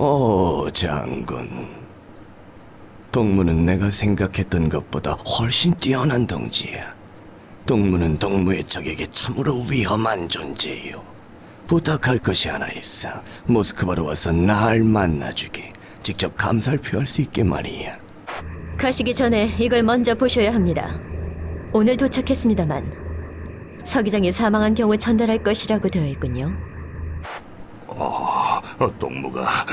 오, 장군. 동무는 내가 생각했던 것보다 훨씬 뛰어난 동지야. 동무는 동무의 적에게 참으로 위험한 존재요. 부탁할 것이 하나 있어. 모스크바로 와서 날 만나주게. 직접 감사를 할수 있게 말이야. 가시기 전에 이걸 먼저 보셔야 합니다. 오늘 도착했습니다만 서기장이 사망한 경우 전달할 것이라고 되어 있군요. 어, 동무가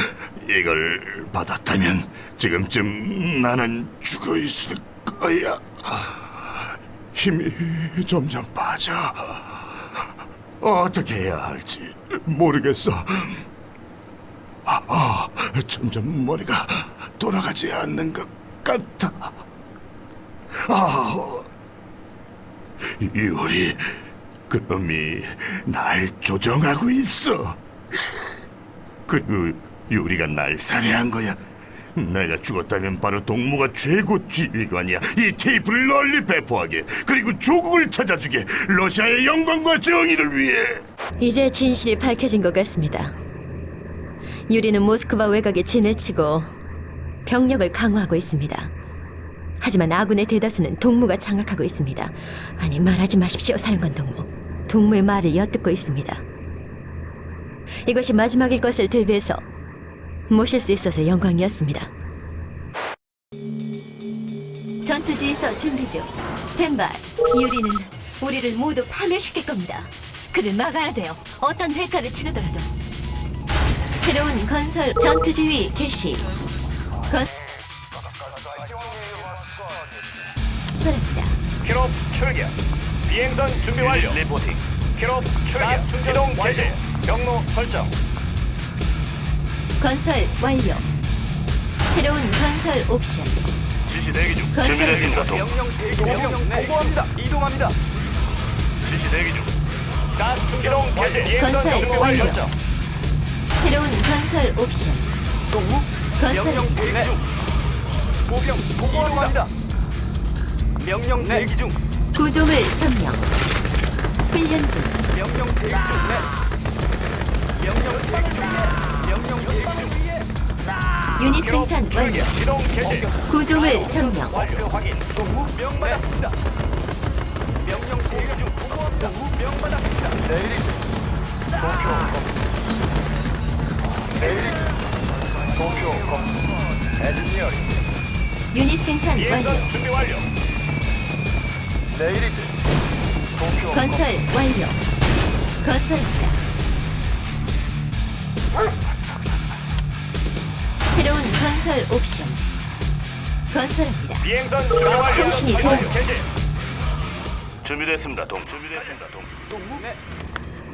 이걸 받았다면 지금쯤 나는 죽어 있을 거야. 힘이 점점 빠져. 어떻게 해야 할지 모르겠어. 아, 아, 점점 머리가 돌아가지 않는 것 같아. 아, 유리, 그놈이 날 조정하고 있어. 그리고 유리가 날 살해한 거야. 내가 죽었다면 바로 동무가 최고 지휘관이야. 이 테이프를 널리 배포하게. 그리고 조국을 찾아주게. 러시아의 영광과 정의를 위해. 이제 진실이 밝혀진 것 같습니다. 유리는 모스크바 외곽에 진을 치고 병력을 강화하고 있습니다. 하지만 아군의 대다수는 동무가 장악하고 있습니다. 아니 말하지 마십시오, 사령관 동무. 동무의 말을 엿듣고 있습니다. 이것이 마지막일 것을 대비해서 모실 수 있어서 영광이었습니다. 전투지에서 준비 중. 스탠바이. 유리는 우리를 모두 파멸시킬 겁니다. 그를 막아야 돼요. 어떤 대가를 치르더라도. 새로운 건설 전투지휘 개시. 건. 선입니다. 기록 출격. 비행선 준비 완료. 리포팅. 기록 출격. 이동 개시. 경로 설정. 건설 완료. 새로운 건설 옵션. 지시 대기 중. 건설 명령 대기 명령 보고합니다. 이동합니다. 지시 대기 중. 가스 기동 개시. 건설 완료. 새로운 건설 옵션. 동무. 건설 명령 대기 중. 보병 보고합니다. 명령 대기 중. 구조물 점령. 훈련 중. 명령 대기 중. 네. 유닛 생산 완료. 구조물 점령. 유닛 생산 완료. 건설 완료. 건설입니다. 새로운 건설 옵션. 건설합니다. 비행선 준비 완료. 통신이. 들어옵니다. 개시. 준비됐습니다. 동. 준비됐습니다. 동. 동무. 네.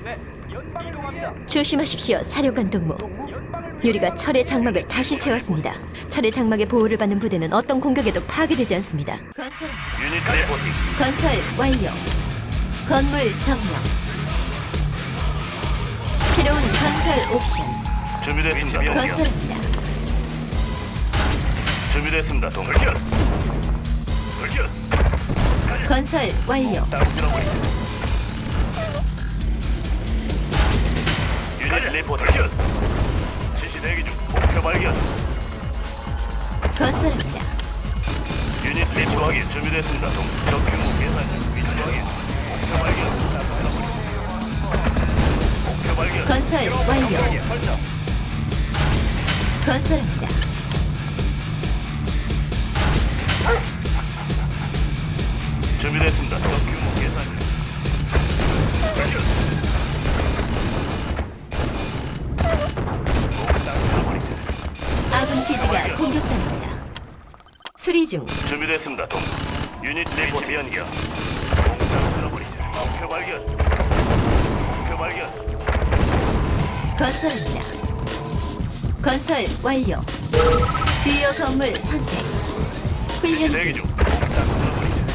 네. 연방. 조심하십시오, 사령관 동무. 유리가 철의 장막을 다시 세웠습니다. 철의 장막의 보호를 받는 부대는 어떤 공격에도 파괴되지 않습니다. 건설, 유닛 리포팅. 건설 완료. 건물 점령. 건설 옵션. 준비됐습니다. 동. 건설합니다. 준비됐습니다. 동. 돌격. 돌격. 건설 완료. 딱 밀어버리죠. 유닛 리포팅. 지시 대기 중. 목표 발견. 건설합니다. 유닛 리포 확인 준비됐습니다. 동. 적 규모 계산 중. 위치 확인. 목표 발견. 발견. 건설 기록 완료. 설정. 건설합니다. 준비됐습니다. 적 규모 계산. 아군 기지가 공격당합니다. 수리 중. 준비됐습니다. 동. 유닛 리포트 변경. 공장 들어버리죠. 목표 발견. 목표 발견. 건설합니다. 건설 완료. 주요 건물 선택. 훈련 대기 중.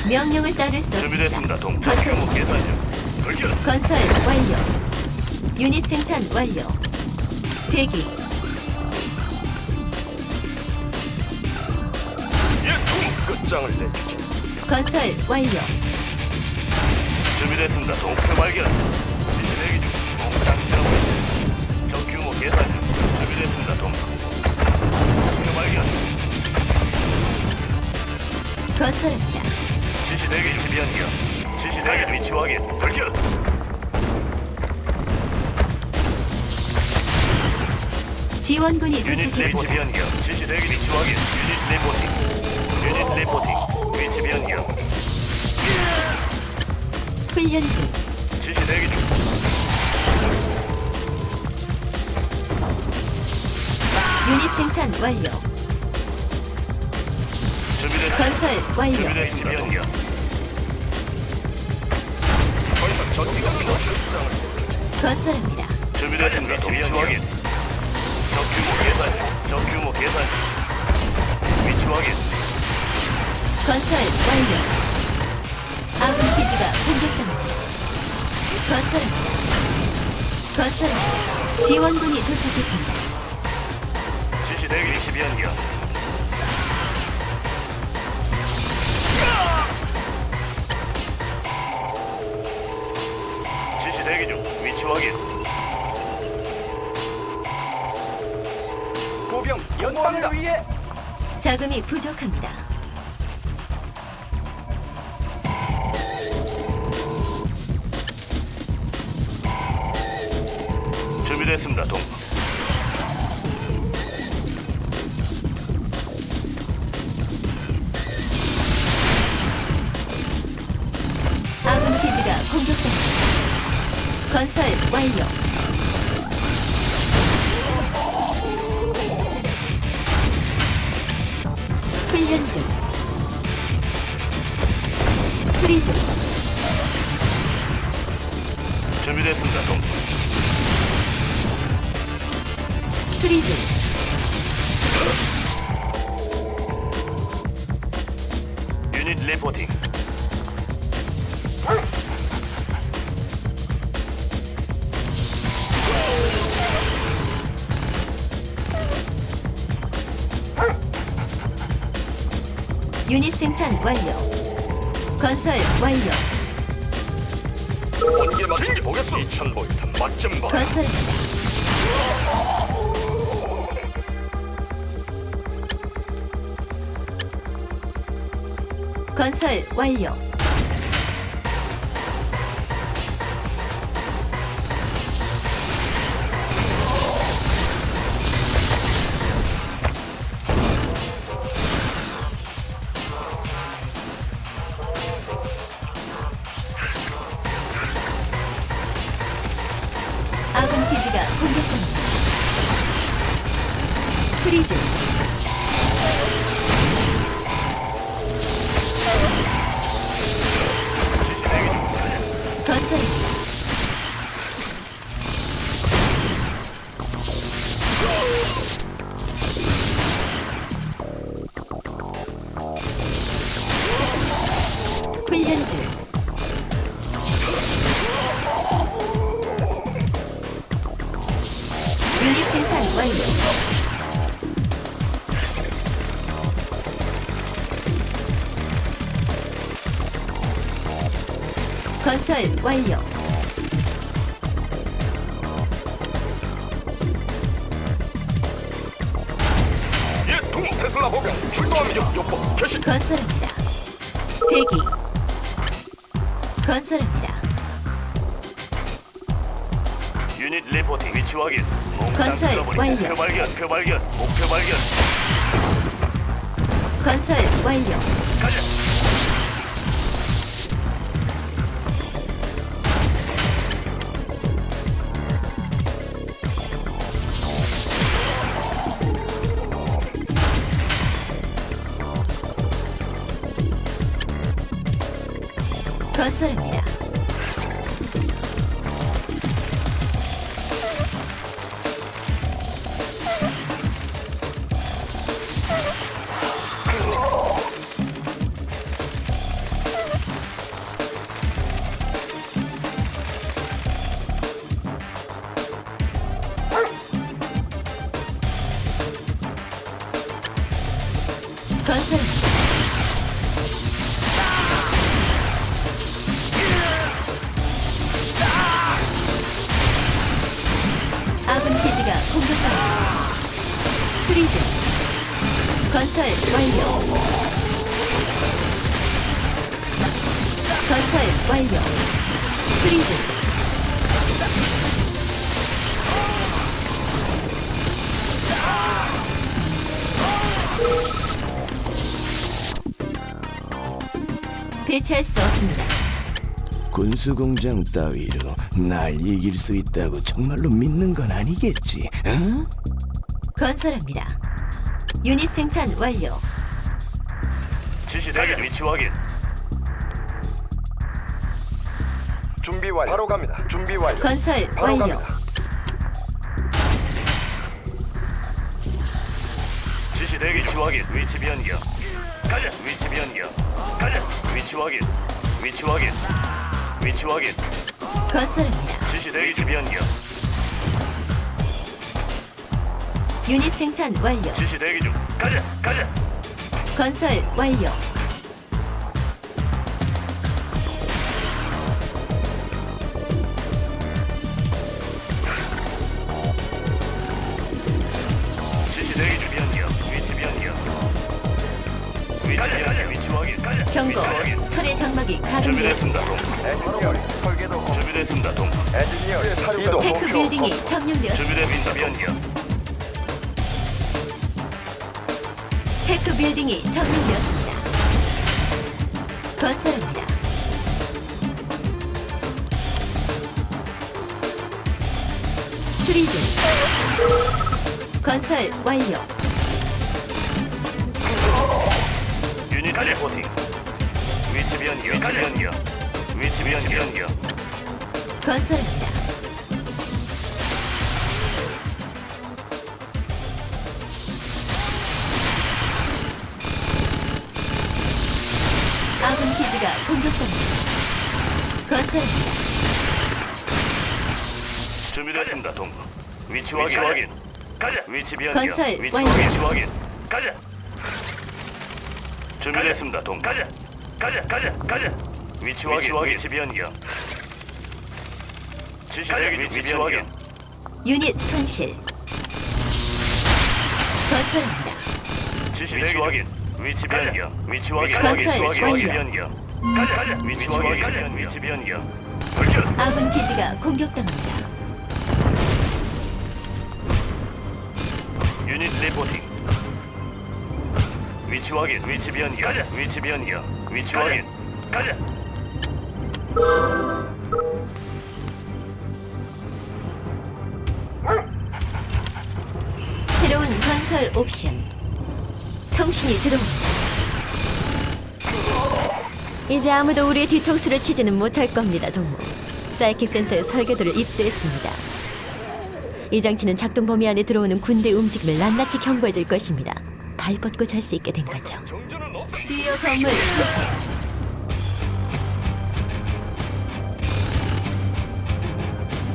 명령을 따를 수 없습니다. 준비됐습니다. 동. 건설, 규모 계산 중. 발견. 건설 완료. 유닛 생산 완료. 대기. 예, 끝장을 내주지. 건설 완료. 준비됐습니다. 동. 목표 발견. 거절했다. 지시 대기 준비 완료. 지시 대기 위치 확인. 돌격. 지원군이 유닛 도착했다. 위치 변경. 지시 대기 위치 확인. 유닛 리포팅. 유닛 리포팅. 위치 변경. 훈련 중. 지시 대기 중. 유닛 생산 완료. 건설 완료. 준비된 위치 변경. 더 이상 전기가 필요 없습니다. 건설합니다. 준비됐습니다. 위치 확인. 적규모 계산. 적규모 계산. 위치 확인. 건설 완료. 아군 기지가 공격당합니다. 건설합니다. 건설합니다. 지원군이 도착했습니다. 지시 대기 위치 변경. 대기 중. 위치 확인. 보병 연방을 위해 자금이 부족합니다. 준비됐습니다. 동. 건설 완료. 유닛 생산 완료. 건설 완료. 언제 맞는지 보겠어. 2천 볼트 맞좀 봐. 건설입니다. 건설 완료. 건설 완료. 예, 동 테슬라 보병 출동합니다. 요법 개시. 건설합니다. 대기. 건설합니다. 유닛 리포팅 위치 확인. 몽땅 건설. 완료. 목표 발견. 목표 발견. 목표 발견. 건설 완료. 가자. 업그레이드. 건설 완료. 건설 완료. 프리즈. 대체할 수 없습니다. 군수 공장 따위로 날 이길 수 있다고 정말로 믿는 건 아니겠지? 응? 건설합니다. 유닛 생산 완료. 지시 대기 위치 확인. 준비 완료. 바로 갑니다. 준비 완료. 건설 바로 완료. 갑니다. 지시 대기 위치 확인. 위치 변경. 가자. 위치 변경. 가자. 위치 확인. 위치 확인. 위치 확인. 건설합니다. 지시 대기 위치 변경. 유닛 생산 완료. 지시 대기 중. 가자. 가자. 건설 완료. 지시 대기 중 변경. 위치 변경. 위치 변경. 위치 확인. 가자. 경고. 위치 확인. 철의 장막이 가동되었습니다. 준비됐습니다. 동. 엔지니어링 설계도 공. 준비됐습니다. 동. 엔지니어링 이동. 테크 빌딩이 점령되었습니다. 준비됐습니다. 변경. 테크 빌딩이 점령되었습니다. 건설합니다. 수리 중. 건설 완료. 유닛 리포팅. 위치 변경. 위치 변경. 위치 변경. 건설합니다. 기지가 공격됩니다. 건설합니다. 준비됐습니다. 동부. 위치 확인. 확인. 가자. 위치 변경. 건설 위치 완료. 확인. 위치 확인. 가자. 준비됐습니다. 동부. 가자. 가자. 가자. 가자. 위치 확인. 위치 변경. 지시 대기 위치 변경. 유닛 손실. 건설합니다. 지시 대기 확인. 위치 변경. 위치 확인. 위치 확인. 위치 변경. 가자. 가자. 위치 확인. 가자. 위치 변경. 돌격. 아군 기지가 공격당합니다. 유닛 리포팅. 위치 확인. 위치 변경. 가자. 위치 변경. 위치 확인. 가자. 새로운 건설 옵션. 통신이 들어옵니다. 이제 아무도 우리의 뒤통수를 치지는 못할 겁니다, 동무. 사이킥 센서의 설계도를 입수했습니다. 이 장치는 작동 범위 안에 들어오는 군대 움직임을 낱낱이 경고해 줄 것입니다. 발 뻗고 잘 수 있게 된 거죠. 주요 건물 수색.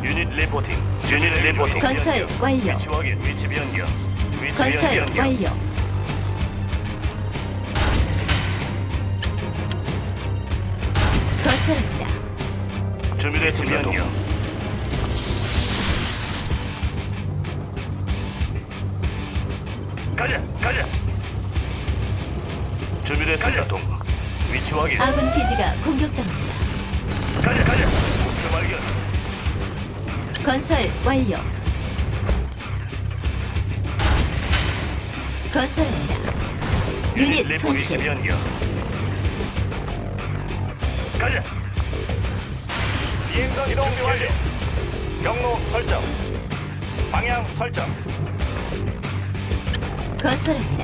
유닛 리포팅. 유닛 리포팅. 건설 완료. 위치 확인. 위치 변경. 위치 건설. 완료. 건설합니다. 준비됐습니다. 변경. 가자. 가자. 준비됐습니다. 동. 위치 확인. 아군 기지가 공격당합니다. 가자. 가자. 목표 발견. 건설 완료. 건설합니다. 유닛 손실. 변경. 가자. 비행선 이동 완료. 경로 설정. 방향 설정. 건설합니다.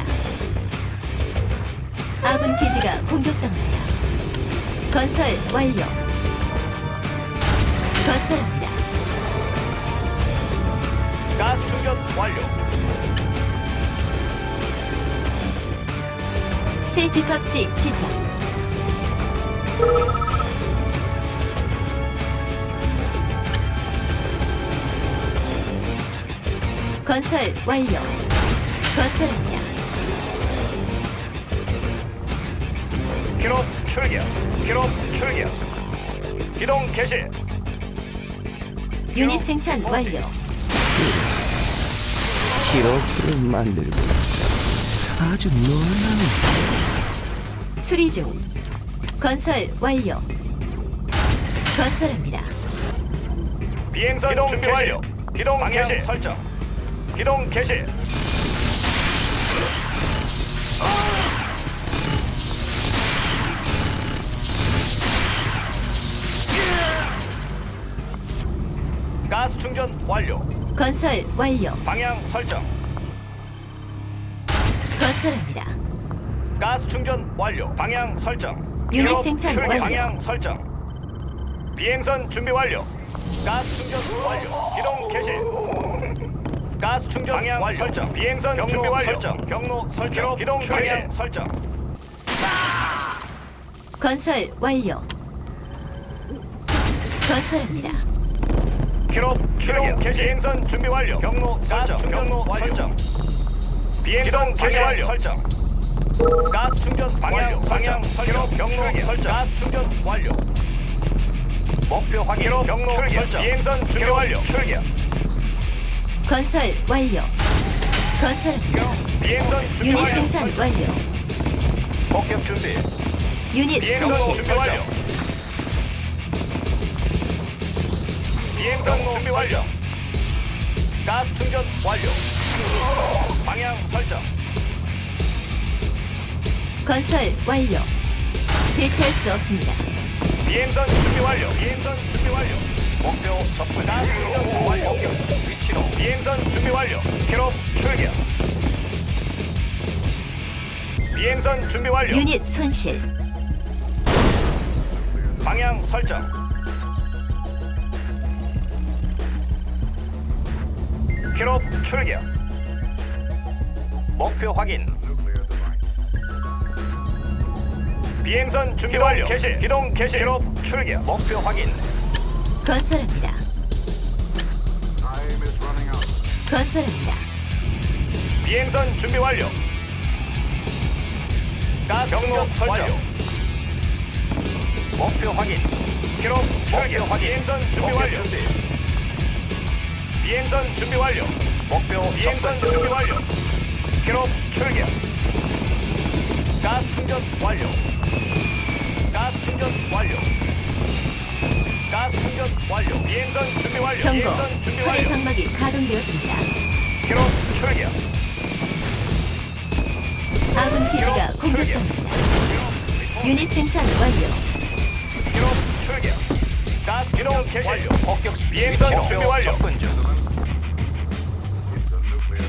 아군 기지가 공격당합니다. 건설 완료. 건설합니다. 가스 충전 완료. 새 집합지 지정. 건설 완료. 건설합니다. 기록 출격. 기록 출격. 기동 개시. 유닛 생산 완료. 키로프를 만들고 있어. 아주 놀라운 수리 중. 건설 완료. 건설합니다. 비행선 기동 준비 완료. 기동 개시. 설정. 기동 개시. 가스 충전 완료. 건설 완료. 방향 설정. 건설합니다. 가스 충전 완료. 방향 설정. 유닛 생산 출격 완료. 방향 설정. 비행선 준비 완료. 가스 충전 완료. 기동 개시. 가스 충전 방향 완료. 설정. 비행선 경로 준비 완료. 설정. 경로 설정. 기동 방향 설정. 건설 완료. 건설합니다. 기록 출격 개시. 비행선 준비 완료. 경로 설정. 경로 설정. 비행선 개시 완료. 설정. 가스 충전 방향 방향 설정. 경로 설정. 가스 충전 완료. 목표 확인. 기록 경로 설정. 비행선 준비 완료. 출격. 건설 완료. 건설합니다. 비행선 준비 유닛 완료. 생산 완료. 목격 준비. 유닛 비행선 손실. 준비 완료. 비행선 준비 완료. 가스 충전 완료. 방향 설정. 건설 완료. 대체할 수 없습니다. 비행선 준비 완료. 비행선 준비 완료. 목표 접근. 가스 충전 완료. 위치로. 비행선 준비 완료. 기록 출격. 비행선 준비 완료. 유닛 손실. 방향 설정. 기록 출격. 목표 확인. 비행선 준비 완료. 개시. 기동 개시. 기록 출격. 목표 확인. 건설합니다. 건설합니다. 비행선 준비 완료. 가스 경로 설정. 목표 확인. 기록 목표 확인. 비행선 준비 완료. 비행선 준비 완료. 목표 비행선 준비 완료. 기록 출격. 가스 충전 완료. 가스 충전 완료. 가스 충전 완료. 비행선 준비 완료. 경고. 비행선 준비 철의 완료. 장막이 가동되었습니다. 기록 출격. 아군 기지가 공격당합니다. 유닛 생산 완료. 기록 출격. 가스 개시. 완료. 폭격 비행선 준비 완료. 접근 중.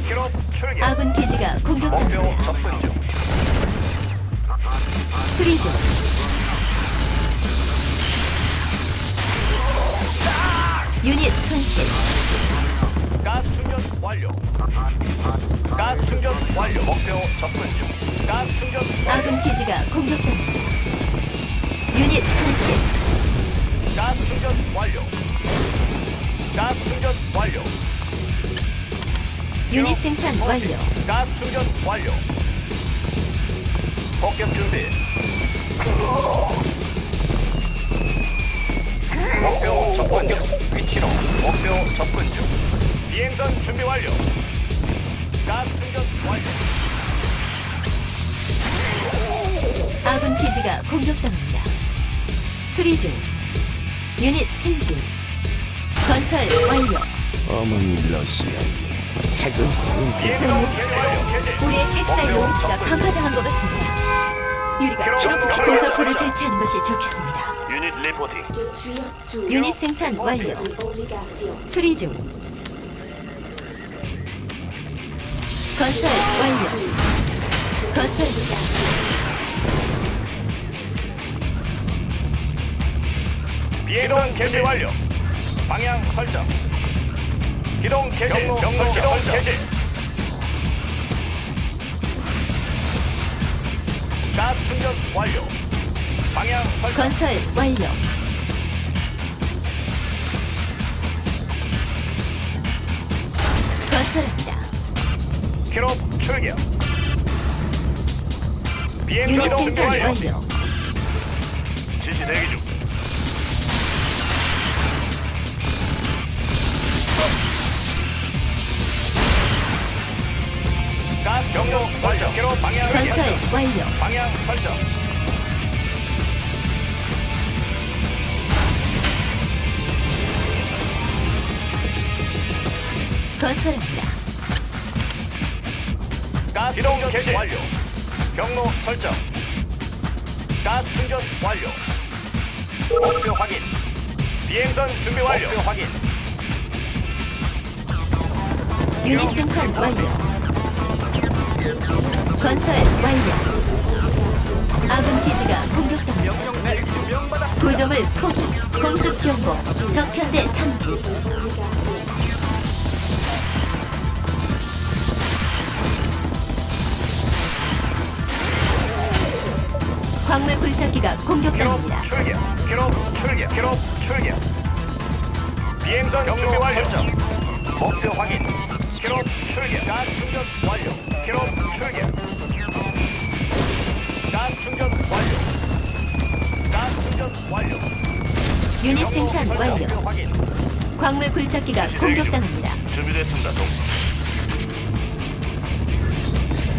기록 출격. 아군 기지가 목표 공격당합니다. 접근 중. 수리 중. 유닛 손실. 가스 충전 완료. 가스 충전 완료. 목표 접근 중. 가스 충전 완료. 아군 기지가 공격당합니다. 유닛 손실. 가스 충전 완료. 가스 충전 완료. 유닛 생산 완료. 가스 충전 완료. 폭격 준비. 목표 접근 중. 위치로. 목표 접근 중. 비행선 준비 완료. 가스 충전 완료. 아군 기지가 공격당합니다. 수리 중. 유닛 승진. 건설 완료. 어머니 러시아이 핵을 쓰는 비행선 준비 완료. 개시. 우리의 접근 중. 강화당한 것 같습니다. 유리가 기록, 기록. 대체하는 것이 좋겠습니다. 유닛 리포팅. 유닛 생산 완료. 수리 중. 건설 완료. 건설입니다. 비행선 개시 완료. 방향 설정. 기동 개시. 경로, 기동 개시. 가스 충전 완료. 방향 설정. 건설 완료. 건설합니다. 기록 출격. 비행선 유닛 생산. 완료. 지시 대기 중. 방향 건설. 완료. 방향 설정. 건설합니다. 가스 기동 개시 완료. 경로 설정. 가스 충전 완료. 목표 확인. 비행선 준비 완료. 목표 확인. 유닛 생산 완료. 건설 완료. 아군 기지가 명받아. 구조물 포기. 공습 경보. 적현대 탐지. 광물 굴착기가 기록 공격당합니다. 출격. 기록 출격. 기록 출격. 비행선 준비 완료. 목표 확인. 기록 출격. 간 충전 완료. 기록 출격. 간 충전 완료. 간 충전 완료. 유닛 생산 목표 완료. 확인. 광물 굴착기가 공격당합니다. 준비됐습니다, 동무.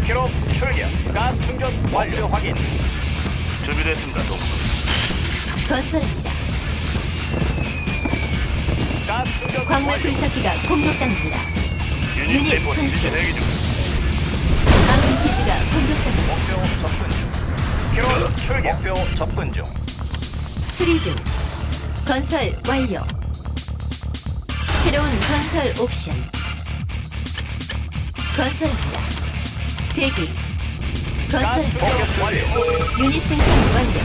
기록 출격. 간 충전 완료 확인. 준비됐습니다, 동무. 건설합니다. 간 충전 광물 완료. 굴착기가 공격당합니다. 유닛 유닛 대본 손실. 지시 대기 중. 아군 기지가 공격당합니다. 목표 접근 중. 기록 출격. 목표 접근 중. 수리 중. 건설 완료. 새로운 건설 옵션. 건설합니다. 대기. 간 건설. 충전 완료. 유닛 생산 완료.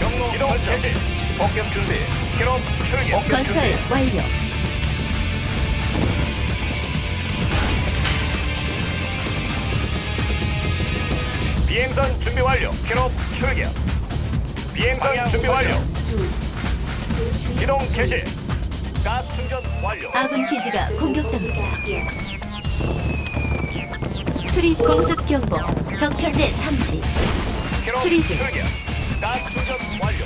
경로 이동 개시. 복격 준비. 기록 출격. 건설 준비. 완료. 비행선 준비 완료. 기록 출격. 비행선 준비 완료. 이동 개시. 가스 충전 완료. 아군 기지가 공격당합니다. 수리 중. 공습 경보. 적현대 탐지. 기록 수리 중. 출격. 가스 충전 완료.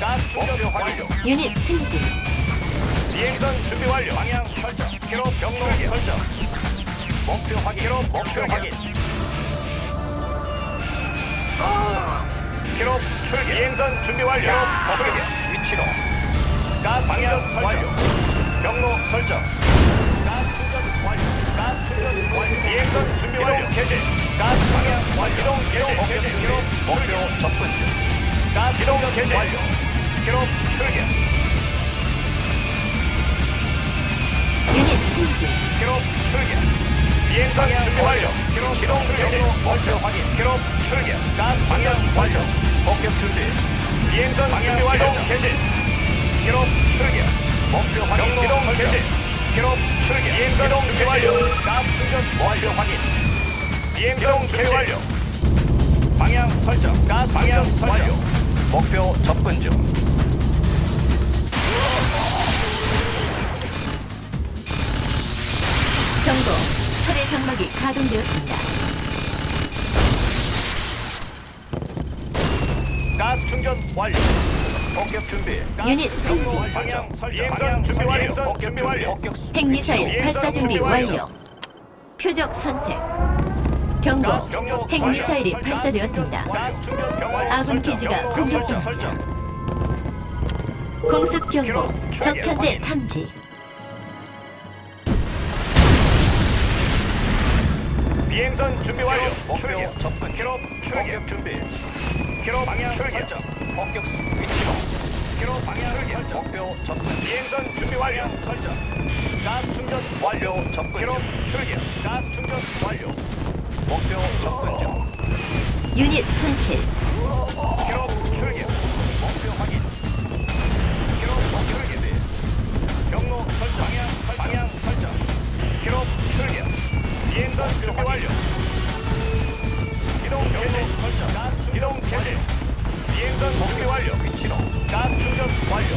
가스 충전 완료. 유닛 승진. 비행선 준비 완료. 방향 설정. 기록 경로 설정. 목표 확인. 기록 목표 확인. 기록 출격. 비행선 준비 완료. 기록 출격. 위치로. 가스 방향 완료. 경로 설정. 가스 충전 완료. 가스 충전 완료. 비행선 준비 완료. 개시. 가스 방향 완료. 이동 개시. 기록 목표 접근 중. 이동 개시. 완료. 기록 출격. 유닛 승진. 기록 출격. 비행선 준비 완료. 기록 이동 경로 목표 확인. 기록 출격. 가스 방향 완료. 목격 준비. 비행선 준비 완료. 개시. 기록 출격. 목표 확인. 이동 개시. 기록 출격. 비행선 준비 완료. 가스 충전 완료 확인. 비행선 준비 완료. 방향 설정. 가스 방향 완료. 목표 접근 중. 장막이 가동되었습니다. 가스 충전 완료. 목격 준비. 유닛 승진. 방향 설정. 비행선 준비 완료. 준비 완료. 핵미사일 발사 준비 완료. 표적 선택. 경고. 핵미사일이 발사되었습니다. 아군 기지가 공격당합니다. 공습 경보. 적현대 탐지. 비행선 준비 완료. 목표 접근. 기록 출격 준비. 기록 방향 설정. 목격 위치로. 기록 방향 설정. 목표 접근. 비행선 준비 완료. 설정. 가스 충전 완료. 접근. 기록 출격. 가스 충전 완료. 목표 접근 중. 유닛 손실. 기록 출격. 목표 확인. 기록 출격. 경로 설정. 방향 설정. 방향 설정. 기록 출격. 비행선 준비 완료. 설정. 가스 이동 개시. 비행선 준비 완료. 위치로. 가스 충전 완료.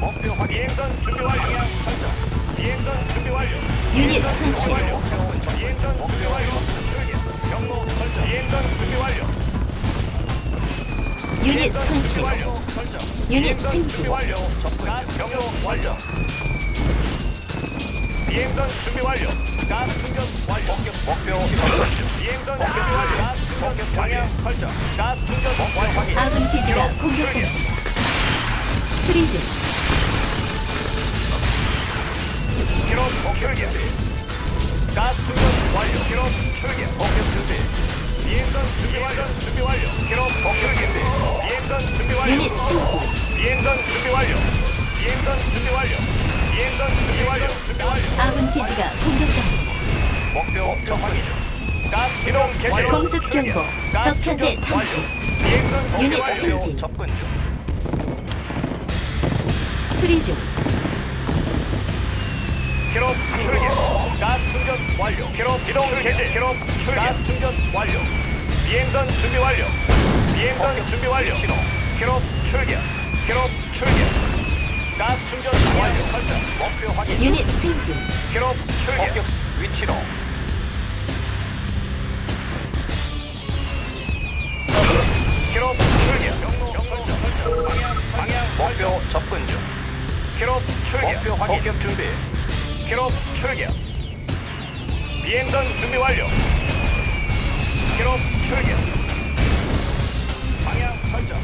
목표 확인. 비행선 준비 완료. 방향 설정. 비행선 준비 완료. 유닛 손실. 비행선 준비 완료. 경로 설정. 비행선 준비 완료. 유닛 손실. 유닛 승진. 경로 완료. 비행선 준비 완료. 가스 충전 완료. 목표 목표. 비행선 준비 완료. 가스 충전 방향 설정. 가스 충전 완료 확인. 아군 기지가 공격합니다. 수리 중. 기록 출격. 가스 충전 완료. 기록 출격. 목표 준비. 비행선 준비 완료. 준비 완료. 기록 목표 준비. 비행선 준비 완료. 유닛 승진. 비행선 준비 완료. 비행선 준비 완료. 비행선 준비 완료. 준비 기지가 공격당합니다. 목표 적 확인 중. 가스 기동 개시. 공습 경보. 적현대 탐지. 비행선 유닛 완료. 승진. 접근 중. 수리 중. 기록 출격. 가스 충전 완료. 기록 기동 개시. 기록 출격. 가스 충전 완료. 비행선 준비 완료. 비행선 준비 완료. 기록 출격. 기록 출격. 가스 충전 완료. 설정. 목표 확인. 유닛 승진. 기록 출격. 공격 위치로. 기록 출격. 경로 설정. 방향 방향 목표 접근 중. 기록 출격. 목표 확인. 공격 준비. 기록 출격. 비행선 준비 완료. 기록 출격. 방향 설정.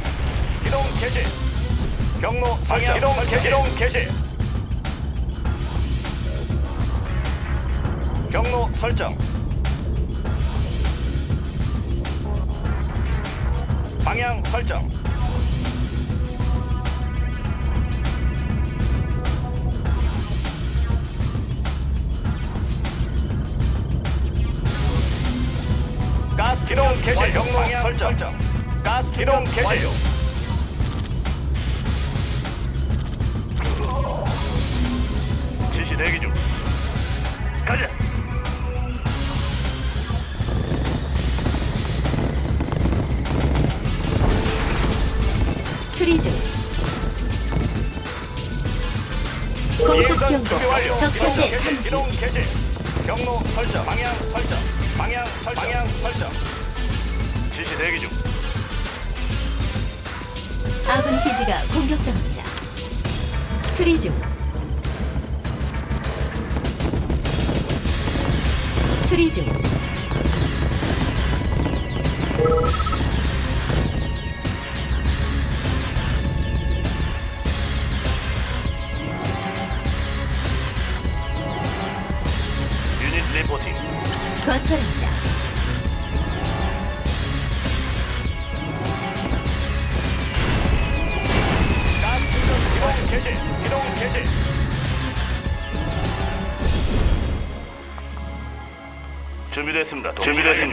기동 개시. 경로 설정. 기동 개시. 기동 개시. 경로 설정. 방향 설정. 가스 기동 개시 경로 방향 설정. 가스 기동 개시. 대기 중. 가자. 수리 중. 공습 경보. 개시, 탐지. 개시. 경로 설정. 방향 설정. 방향 설정. 방향 설정. 지시 대기 중. 아군 기지가 공격당합니다. 수리 중. 수리 중.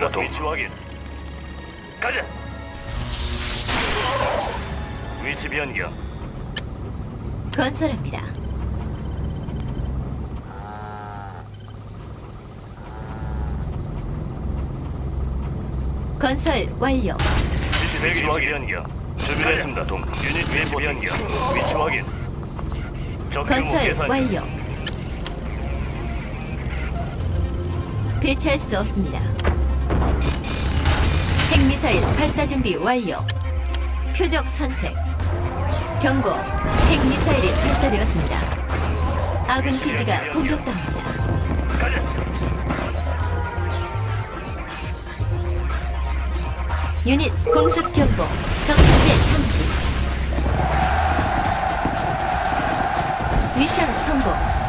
동. 동. 위치 확인. 가자. 위치 변경. 건설합니다. 건설 완료. 대기. 위치 변경. 준비됐습니다. 동. 유닛 위치 변경. 위치 확인. 적 규모 건설 계산. 완료. 배치할 수 없습니다. 핵미사일 발사 준비 완료. 표적 선택. 경고. 핵미사일이 발사되었습니다. 아군 기지가 공격당합니다. 유닛 공습 경보. 적현대 탐지. 미션 성공.